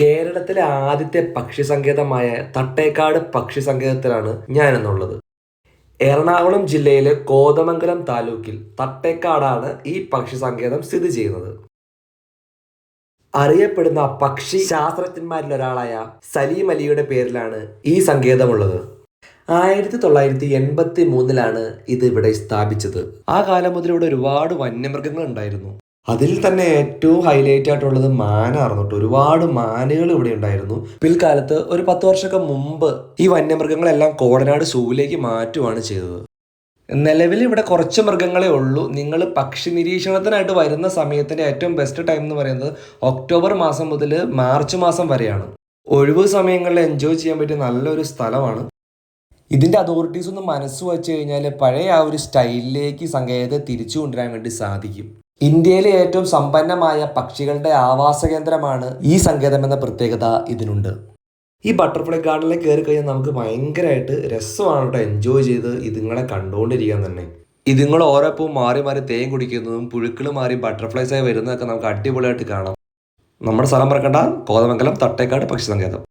കേരളത്തിലെ ആദ്യത്തെ പക്ഷി സങ്കേതമായ തട്ടേക്കാട് പക്ഷി സങ്കേതത്തിലാണ് ഞാനെന്നുള്ളത്. എറണാകുളം ജില്ലയിലെ കോതമംഗലം താലൂക്കിൽ തട്ടേക്കാടാണ് ഈ പക്ഷി സങ്കേതം സ്ഥിതി ചെയ്യുന്നത്. അറിയപ്പെടുന്ന പക്ഷി ശാസ്ത്രജ്ഞന്മാരിൽ ഒരാളായ സലീം അലിയുടെ പേരിലാണ് ഈ സങ്കേതമുള്ളത്. ആയിരത്തി തൊള്ളായിരത്തി എൺപത്തി മൂന്നിലാണ് ഇത് ഇവിടെ സ്ഥാപിച്ചത്. ആ കാലം മുതൽ ഇവിടെ ഒരുപാട് വന്യമൃഗങ്ങൾ ഉണ്ടായിരുന്നു അതിൽ തന്നെ ഏറ്റവും ഹൈലൈറ്റ് ആയിട്ടുള്ളത് മാനായിരുന്നു കേട്ടോ. ഒരുപാട് മാനുകൾ ഇവിടെ ഉണ്ടായിരുന്നു. പിൽക്കാലത്ത് ഒരു പത്ത് വർഷമൊക്കെ മുമ്പ് ഈ വന്യമൃഗങ്ങളെല്ലാം കോടനാട് സൂവിലേക്ക് മാറ്റുവാണ് ചെയ്തത്. നിലവിൽ ഇവിടെ കുറച്ച് മൃഗങ്ങളെ ഉള്ളൂ. നിങ്ങൾ പക്ഷി നിരീക്ഷണത്തിനായിട്ട് വരുന്ന സമയത്തിന്റെ ഏറ്റവും ബെസ്റ്റ് ടൈം എന്ന് പറയുന്നത് ഒക്ടോബർ മാസം മുതൽ മാർച്ച് മാസം വരെയാണ്. ഒഴിവ് സമയങ്ങളിൽ എൻജോയ് ചെയ്യാൻ പറ്റിയ നല്ലൊരു സ്ഥലമാണ്. ഇതിന്റെ അതോറിറ്റീസ് ഒന്ന് മനസ്സ് വെച്ച് കഴിഞ്ഞാൽ പഴയ ആ ഒരു സ്റ്റൈലിലേക്ക് സങ്കേതത്തെ തിരിച്ചു കൊണ്ടുവരാൻ വേണ്ടി സാധിക്കും. ഇന്ത്യയിലെ ഏറ്റവും സമ്പന്നമായ പക്ഷികളുടെ ആവാസ കേന്ദ്രമാണ് ഈ സങ്കേതം എന്ന പ്രത്യേകത ഇതിനുണ്ട്. ഈ ബട്ടർഫ്ലൈ ഗാർഡനിലേക്ക് കയറി കഴിഞ്ഞാൽ നമുക്ക് ഭയങ്കരമായിട്ട് രസമാണ് കേട്ടോ എൻജോയ് ചെയ്ത് ഇതുങ്ങളെ കണ്ടുകൊണ്ടിരിക്കാൻ തന്നെ. ഇതുങ്ങൾ ഓരോ പൂവും മാറി മാറി തേൻ കുടിക്കുന്നതും പുഴുക്കൾ മാറി ബട്ടർഫ്ലൈസ് ആയി വരുന്നതൊക്കെ നമുക്ക് അടിപൊളിയായിട്ട് കാണാം. നമ്മുടെ സ്ഥലം മറക്കണ്ട കോതമംഗലം തട്ടേക്കാട് പക്ഷി സങ്കേതം.